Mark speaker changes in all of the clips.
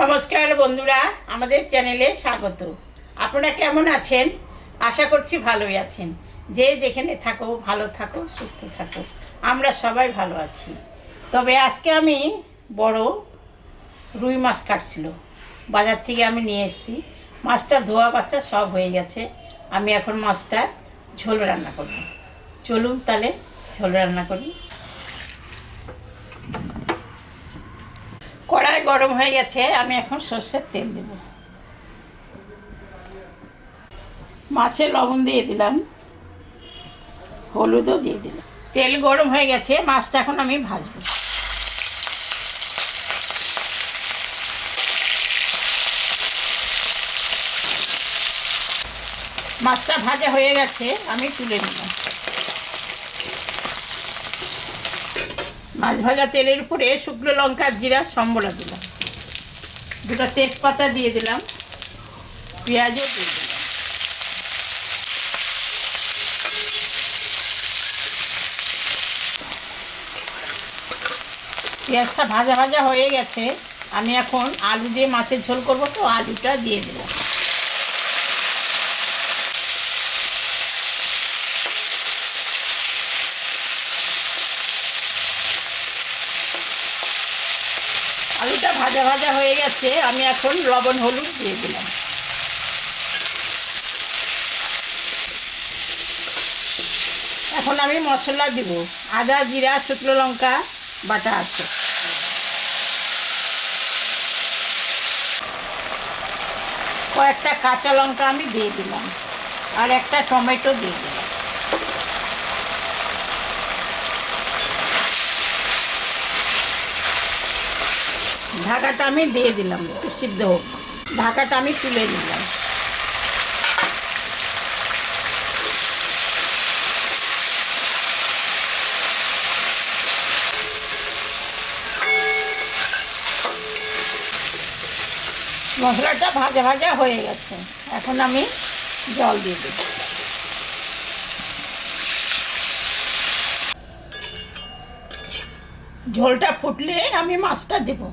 Speaker 1: নমস্কার বন্ধুরা, আমাদের চ্যানেলে স্বাগত। আপনারা কেমন আছেন? আশা করছি ভালোই আছেন। যে যেখানে থাকো, ভালো থাকো, সুস্থ থাকো, আমরা সবাই ভালো আছি। তবে আজকে আমি বড় রুই মাছ কাটছিল। বাজার থেকে আমি নিয়ে এসেছি। মাছটা ধোয়া বাচ্চা সব হয়ে গেছে। আমি এখন মাছটা ঝোল রান্না করব। চলুন তাহলে ঝোল রান্না করি। গরম হয়ে গেছে, আমি এখন সর্ষের তেল দেব। মাছে লবণ দিয়ে দিলাম, হলুদও দিয়ে দিলাম। তেল গরম হয়ে গেছে, মাছটা এখন আমি ভাজবো। মাছটা ভাজা হয়ে গেছে, আমি তুলে নিলাম। মাছ ভাজা তেলের উপরে শুকনো লঙ্কা, জিরা সম্বলা দিলাম। দুটো তেজপাতা দিয়ে দিলাম, পেঁয়াজও দিয়ে দিলাম। পেঁয়াজটা ভাজা ভাজা হয়ে গেছে, আমি এখন আলু দিয়ে মাছের ঝোল করব, তো আলুটা দিয়ে দিলাম। আলুটা ভাজা ভাজা হয়ে গেছে, আমি এখন লবণ, হলুদ দিয়ে দিলাম। এখন আমি মশলা দিব। আদা, জিরা, শুকনো লঙ্কা, বাটা আছে। কয়েকটা কাঁচা লঙ্কা আমি দিয়ে দিলাম। আর একটা টমেটো দিয়ে দিলাম। ঢাকাটা আমি দিয়ে দিলাম, সিদ্ধ হোক। ঢাকাটা আমি তুলে দিলাম মশলাটা ভাজা ভাজা হয়ে গেছে। এখন আমি জল দিয়ে দেব। ঝোলটা ফুটলে আমি মাছটা দেবো।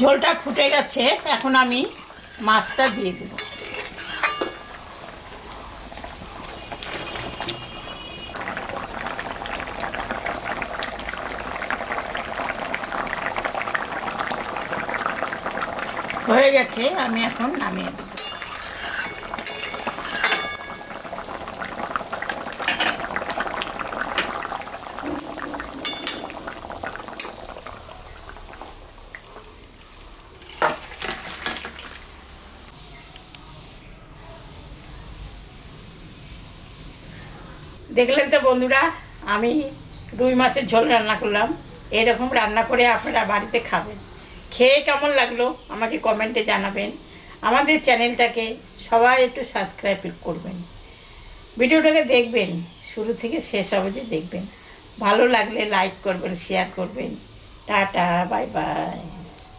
Speaker 1: ঝোলটা ফুটে গেছে এখন আমি মাছটা দিয়ে দেব। হয়ে গেছে আমি এখন নামিয়ে দেব। দেখলেন তো বন্ধুরা, আমি রুই মাছের ঝোল রান্না করলাম। এরকম রান্না করে আপনারা বাড়িতে খাবেন। খেয়ে কেমন লাগল আমাকে কমেন্টে জানাবেন। আমাদের চ্যানেলটাকে সবাই একটু সাবস্ক্রাইব করবেন। ভিডিওটাকে দেখবেন, শুরু থেকে শেষ অবধি দেখবেন। ভালো লাগলে লাইক করবেন, শেয়ার করবেন। Tata, bye bye.